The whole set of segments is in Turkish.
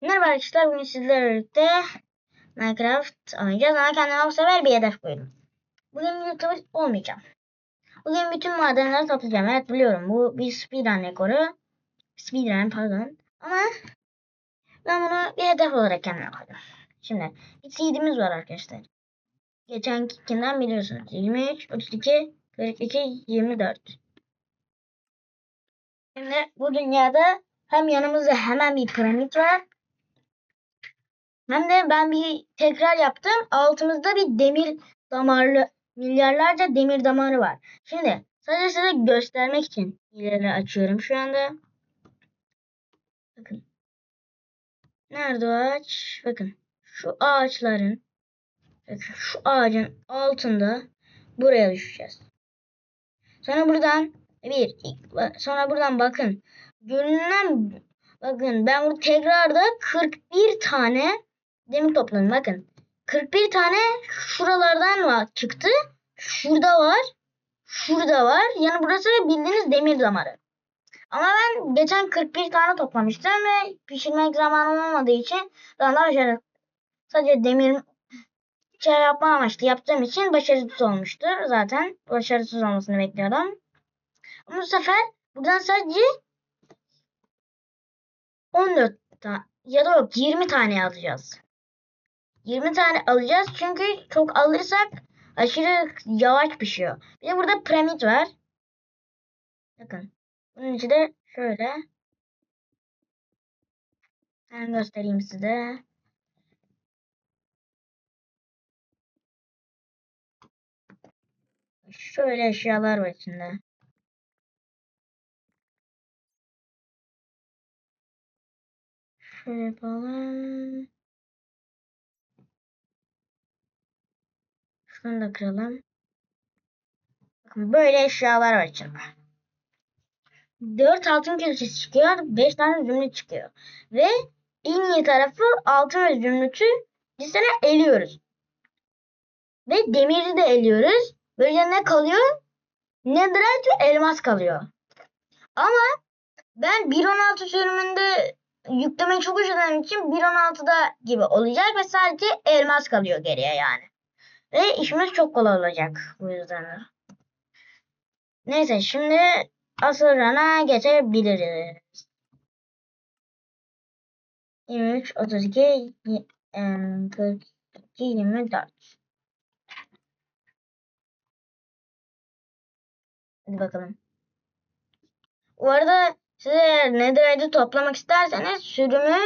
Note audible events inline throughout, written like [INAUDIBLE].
Merhaba arkadaşlar bugün sizlerle birlikte Minecraft oynayacağız ama kendime bu sefer bir hedef koydum. Bugün YouTuber olmayacağım. Bugün bütün madenleri toplayacağım. Evet biliyorum bu bir speedrun rekoru. Speedrun pardon. Ama ben bunu bir hedef olarak kendime koydum. Şimdi bir seedimiz var arkadaşlar. Geçenkinden biliyorsunuz. 23, 32, 42, 24. Şimdi bu dünyada hem yanımızda hemen bir piramit var. Hem de ben bir tekrar yaptım. Altımızda bir demir damarlı milyarlarca demir damarı var. Şimdi sadece size göstermek için ileri açıyorum şu anda. Bakın. Nerede o ağaç? Bakın. Şu ağaçların bakın, şu ağacın altında buraya düşeceğiz. Sonra buradan bir sonra buradan bakın. Görünen bakın ben burada tekrarda 41 tane demir topladım bakın. 41 tane şuralardan var çıktı. Şurada var. Şurada var. Yani burası bildiğiniz demir damarı. Ama ben geçen 41 tane toplamıştım ve pişirmek zamanım olmadığı için daha da başarılı. Sadece demir şey yapma amaçlı yaptığım için başarısız olmuştur. Zaten başarısız olmasını bekliyordum. Bu sefer buradan sadece 14 tane ya da yok 20 tane alacağız. 20 tane alacağız çünkü çok alırsak aşırı yavaş pişiyor. Bir de burada piramit var. Bakın. Bunun içi de şöyle. Ben göstereyim size. Şöyle eşyalar var içinde. Şöyle yapalım. Şunu da kıralım. Böyle eşyalar var içinde. 4 altın külçesi çıkıyor. 5 tane zümrüt çıkıyor. Ve en iyi tarafı altın ve zümrütü bir sene eliyoruz. Ve demiri de eliyoruz. Böyle ne kalıyor? Netherite ve elmas kalıyor. Ama ben 1.16 sürümünde yüklemeyi çok üşüdüğüm için 1.16'da gibi olacak ve sadece elmas kalıyor geriye yani. Ve işimiz çok kolay olacak bu yüzden. Neyse şimdi asıl rana geçebiliriz. 23, 32, 42, 24. Hadi bakalım. Bu arada size Netherite'ı toplamak isterseniz sürümü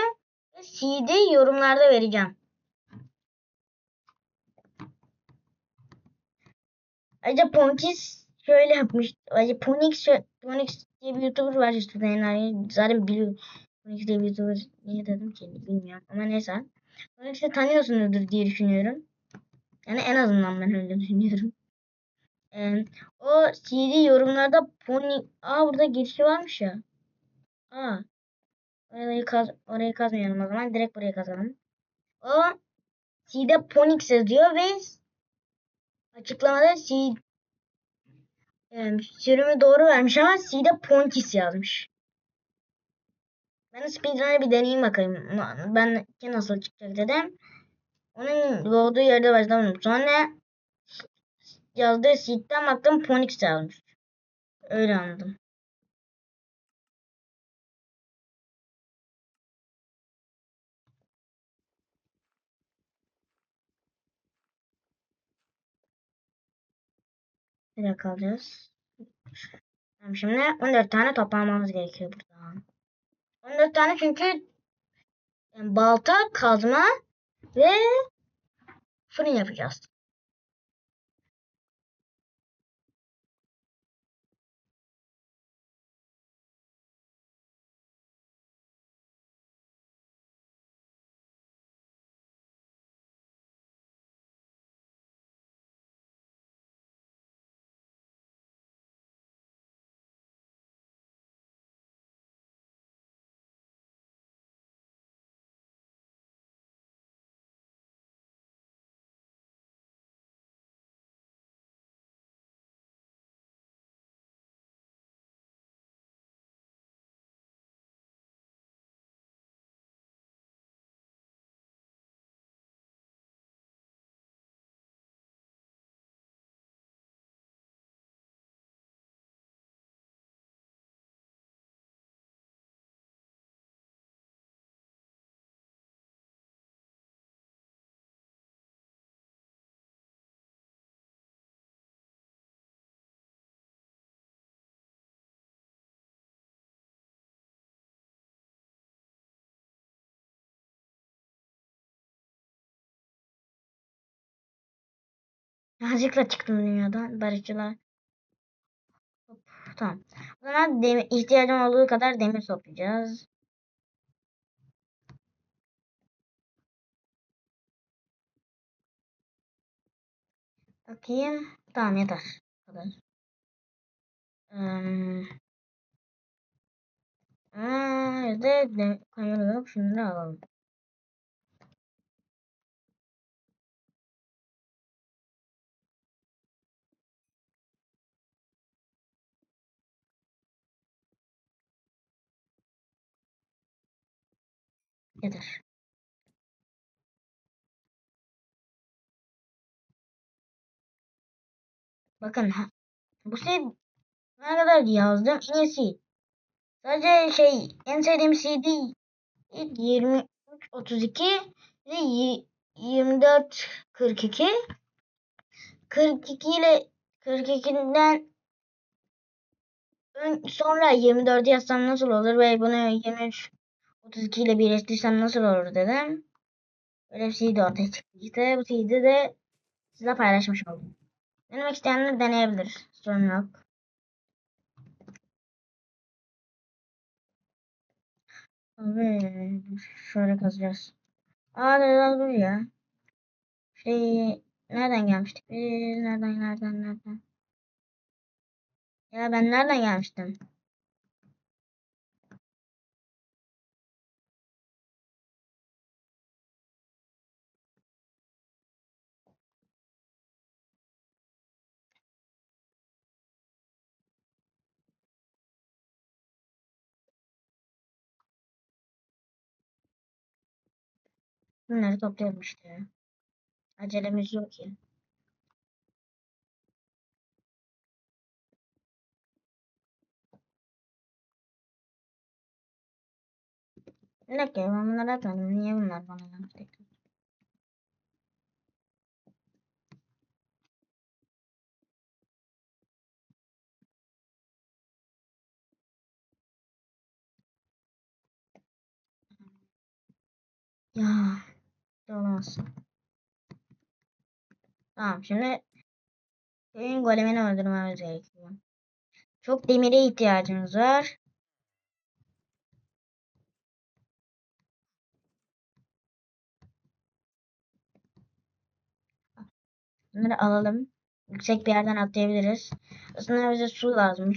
CD yorumlarda vereceğim. Ayrıca Pontis şöyle yapmış. Ayrıca Ponix, Ponix diye bir YouTuber var işte. Yani zaten biliyorum. Ponix diye bir YouTuber niye dedim ki bilmiyorum. Ama neyse. Ponix'i tanıyorsunuzdur diye düşünüyorum. Yani en azından ben öyle [LAUGHS] düşünüyorum. Ee, o CD yorumlarda Pony... Aa burada girişi varmış ya. Aa. Orayı, kaz... Orayı kazmayalım o zaman. Direkt buraya kazalım. O C'de Ponix yazıyor ve açıklamada C sürümü doğru vermiş ama C'de Pontis yazmış. Ben speedrun'ı bir deneyeyim bakayım. Ben nasıl çıkacak dedim. Onun doğduğu yerde başlamadım. Sonra yazdığı seed'den baktım Ponix yazmış. Öyle anladım. Bir dakika alacağız. Tamam şimdi 14 tane toplamamız gerekiyor burada. 14 tane çünkü balta, kazma ve fırın yapacağız. Yanlışlıkla çıktım dünyadan. Barışçılar. Hop, tamam. O zaman ihtiyacım olduğu kadar demir toplayacağız. Bakayım. Tamam yeter. Kadar. Aa, evde de kamera yok. Şunları alalım. Yeter. Bakın ha. Bu şey ne kadar yazdım en iyisi. Sadece şey en sevdiğim CD 23 32 ve 24 42 42 ile 42'den ön, sonra 24 yazsam nasıl olur ve bunu 23 32 ile birleştirsem nasıl olur dedim. Böyle bir CD ortaya çıktı. İşte bu CD de size paylaşmış oldum. Denemek isteyenler deneyebilir. Sorun yok. Abi şöyle kazacağız. Aa dur dur ya. Şey nereden gelmiştik biz? Nereden nereden nereden? Ya ben nereden gelmiştim? Bunları toplayalım işte. Acelemiz yok ya. Bir dakika ben bunları atmadım. Niye bunlar bana geldi? Ya. Olamaz. Tamam şimdi köyün golemini öldürmemiz gerekiyor. Çok demire ihtiyacımız var. Bunları alalım. Yüksek bir yerden atlayabiliriz. Aslında bize su lazım.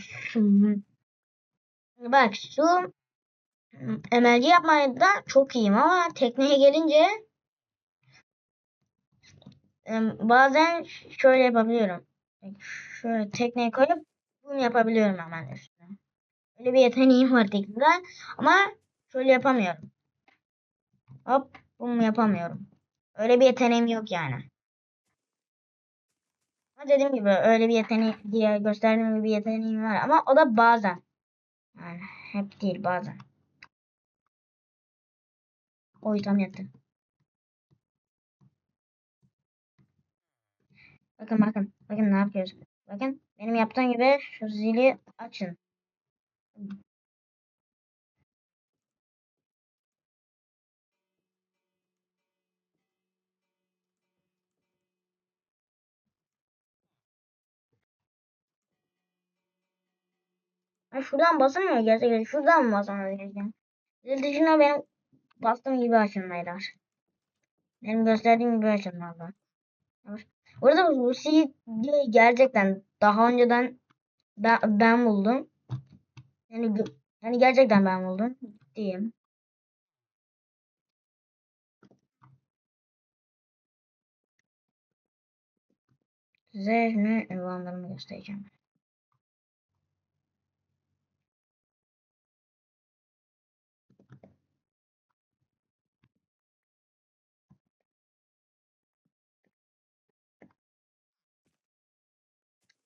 Bak su emelci yapmaya da çok iyiyim ama tekneye gelince bazen şöyle yapabiliyorum. Şöyle tekneye koyup bunu yapabiliyorum hemen üstüne. Öyle bir yeteneğim var teknede ama şöyle yapamıyorum. Hop bunu yapamıyorum. Öyle bir yeteneğim yok yani. Ama dediğim gibi öyle bir yeteneği diye gösterdiğim gibi bir yeteneğim var ama o da bazen. Yani hep değil bazen. Oy tam yattı. Bakın bakın. Bakın ne yapıyoruz. Bakın benim yaptığım gibi şu zili açın. Şuradan basamıyor gerçekten. Şuradan mı basamıyor gerçekten? Zil dışına benim bastığım gibi açılmaylar. Benim gösterdiğim gibi açılmalı. Orada CD gerçekten daha önceden ben, ben buldum. Yani yani gerçekten ben buldum. Diyeyim. Size şimdi ünvanlarımı göstereceğim.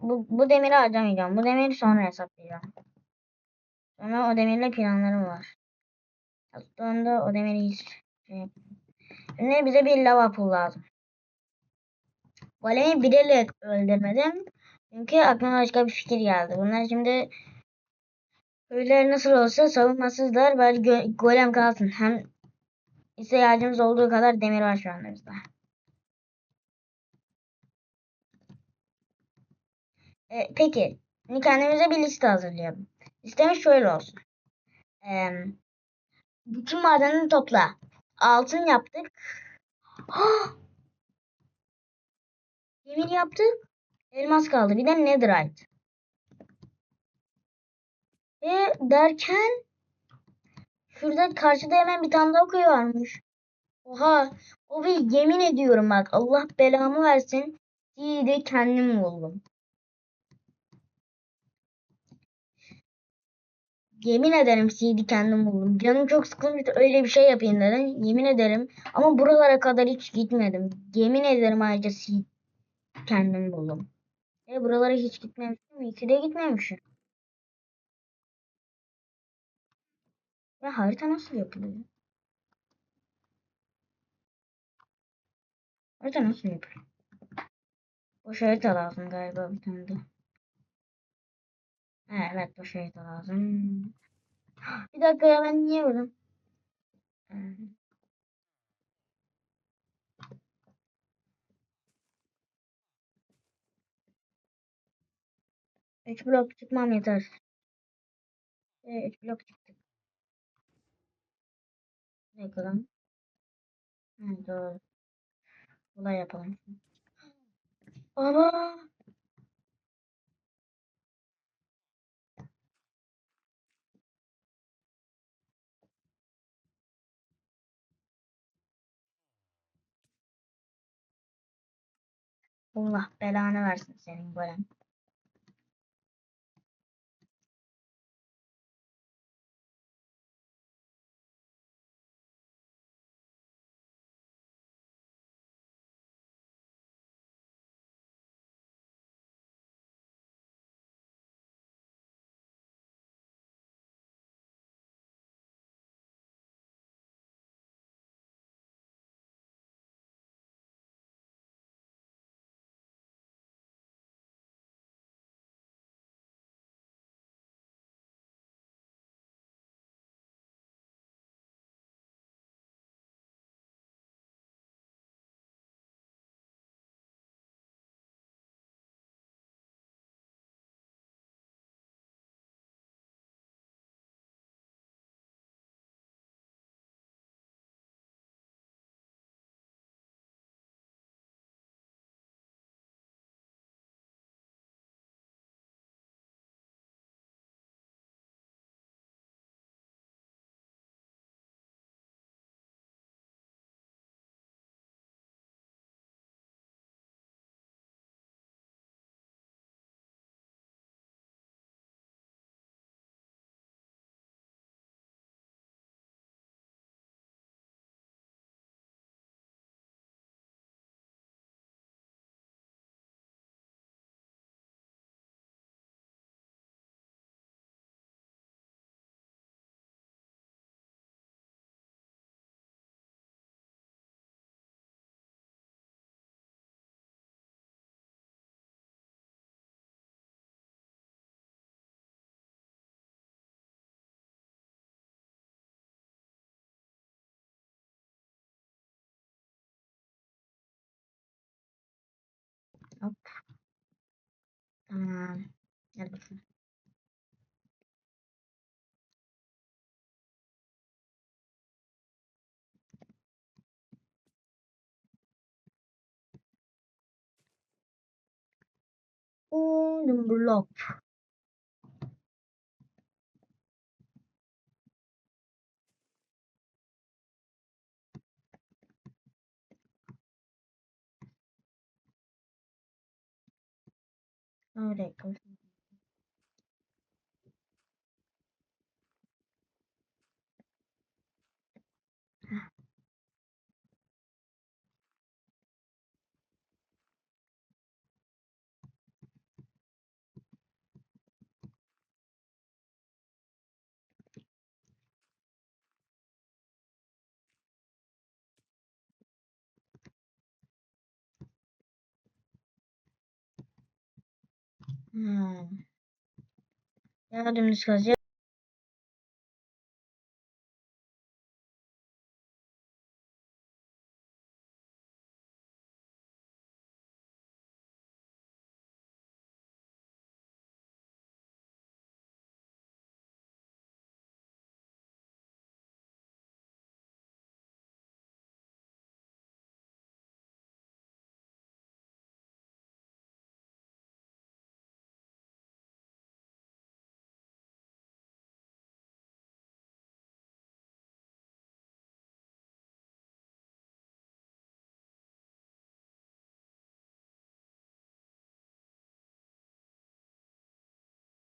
bu, bu demiri harcamayacağım. Bu demiri sonra hesaplayacağım. Sonra o demirle planlarım var. Aslında o demiri hiç şey. Şimdi bize bir lava pool lazım. Golemi bilerek öldürmedim. Çünkü aklıma başka bir fikir geldi. Bunlar şimdi Köyler nasıl olsa savunmasızlar. Bari golem kalsın. Hem ihtiyacımız olduğu kadar demir var şu anda bizde. E, peki. Kendimize bir liste hazırlayalım. Listemiz şöyle olsun. E, bütün madenini topla. Altın yaptık. Demir yaptık. Elmas kaldı. Bir de netherite. Ve derken şurada karşıda hemen bir tane daha kuyu varmış. Oha. O bir yemin ediyorum bak. Allah belamı versin. İyi de kendim buldum. Yemin ederim CD kendim buldum. Canım çok sıkılmıştı. Öyle bir şey yapayım dedim. Yemin ederim. Ama buralara kadar hiç gitmedim. Yemin ederim ayrıca CD kendim buldum. E buralara hiç gitmemiştim. İyi ki de gitmemişim. Ve harita nasıl yapılıyor? Harita nasıl yapılıyor? Boş harita lazım galiba bir tane de. Evet boş harita lazım. Bir dakika ya ben niye? Ee, Üç blok çıkmam yeter. Ee, üç blok çıktık. Ne yapalım? Ha, doğru. Kolay yapalım. Baba. Allah belanı versin senin golem. Hop. Tamam. Hadi bakalım. Un Oh, that goes Hmm. Ya dümdüz kazacağız.